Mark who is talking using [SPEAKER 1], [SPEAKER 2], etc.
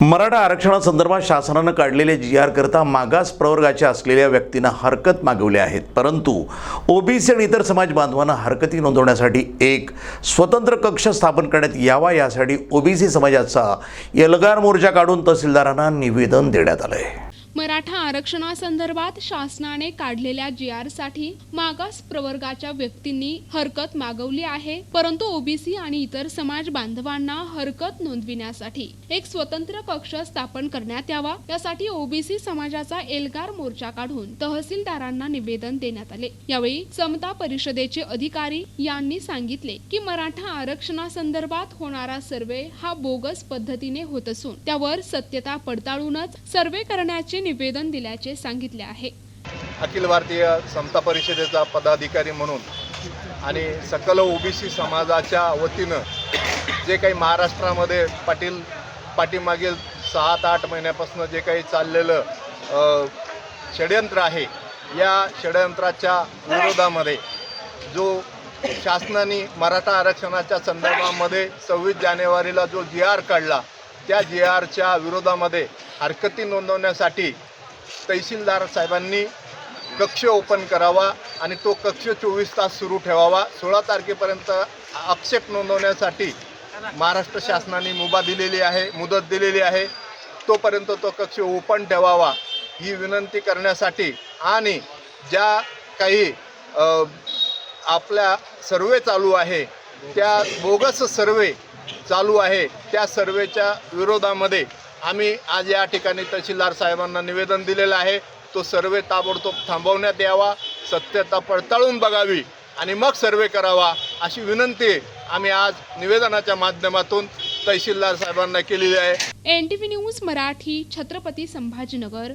[SPEAKER 1] मराठा आरक्षणासंदर्भात शासनानं काढलेले जी आर करता मागास प्रवर्गाच्या असलेल्या व्यक्तींना हरकत मागवल्या आहेत. परंतु ओबीसी आणि इतर समाज बांधवांना हरकती नोंदवण्यासाठी एक स्वतंत्र कक्ष स्थापन करण्यात यावा यासाठी ओबीसी समाजाचा एल्गार मोर्चा काढून तहसीलदारांना निवेदन देण्यात आलं आहे
[SPEAKER 2] मराठा आरक्षणासंदर्भात शासनाने काढलेल्या जी आरसाठी मागास प्रवर्गाच्या व्यक्तींनी हरकत मागवली आहे. परंतु ओबीसी आणि इतर समाज बांधवांना हरकत नोंदविण्यासाठी एक स्वतंत्र कक्ष स्थापन करण्यात यावा. यासाठी ओबीसी समाजाचा एल्गार मोर्चा काढून तहसीलदारांना निवेदन देण्यात आले. यावेळी समता परिषदेचे अधिकारी यांनी सांगितले की मराठा आरक्षणासंदर्भात होणारा सर्वे हा बोगस पद्धतीने होत असून त्यावर सत्यता पडताळूनच सर्वे करण्याचे निवेदन दिल्याचे सांगितले आहे.
[SPEAKER 3] अखिल भारतीय समता परिषदेचा पदाधिकारी म्हणून आणि सकल ओबीसी समाजाच्या वतीनं जे काही महाराष्ट्रामध्ये पाटील पाठीमागील सात आठ महिन्यापासून जे काही चाललेलं षडयंत्र आहे या षडयंत्राच्या विरोधामध्ये जो शासनाने मराठा आरक्षणाच्या संदर्भामध्ये सव्वीस जानेवारीला जो जी आर काढला त्या जी आरच्या विरोधामध्ये हरकती नोंदवण्यासाठी तहसीलदार साहेबांनी कक्ष ओपन करावा आणि तो कक्ष चोवीस तास सुरू ठेवावा. सोळा तारखेपर्यंत आक्षेप नोंदवण्यासाठी महाराष्ट्र शासनाने मुभा दिलेली आहे मुदत दिलेली आहे. तोपर्यंत तो कक्ष ओपन ठेवावा ही विनंती करण्यासाठी आणि ज्या काही आपल्या सर्वे चालू आहे त्या बोगस सर्वे चालू आहे. त्या सर्वेच्या विरोधामध्ये आम्ही आज या ठिकाणी तहसीलदार साहेबांना निवेदन दिलेलं आहे. तो सर्वे ताबडतोब थांबवण्यात यावा. सत्यता पडताळून बघावी आणि मग सर्वे करावा अशी विनंती आम्ही आज निवेदनाच्या माध्यमातून तहसीलदार साहेबांना केलेली आहे.
[SPEAKER 2] N T V news Marathi Chhatrapati Sambhajinagar.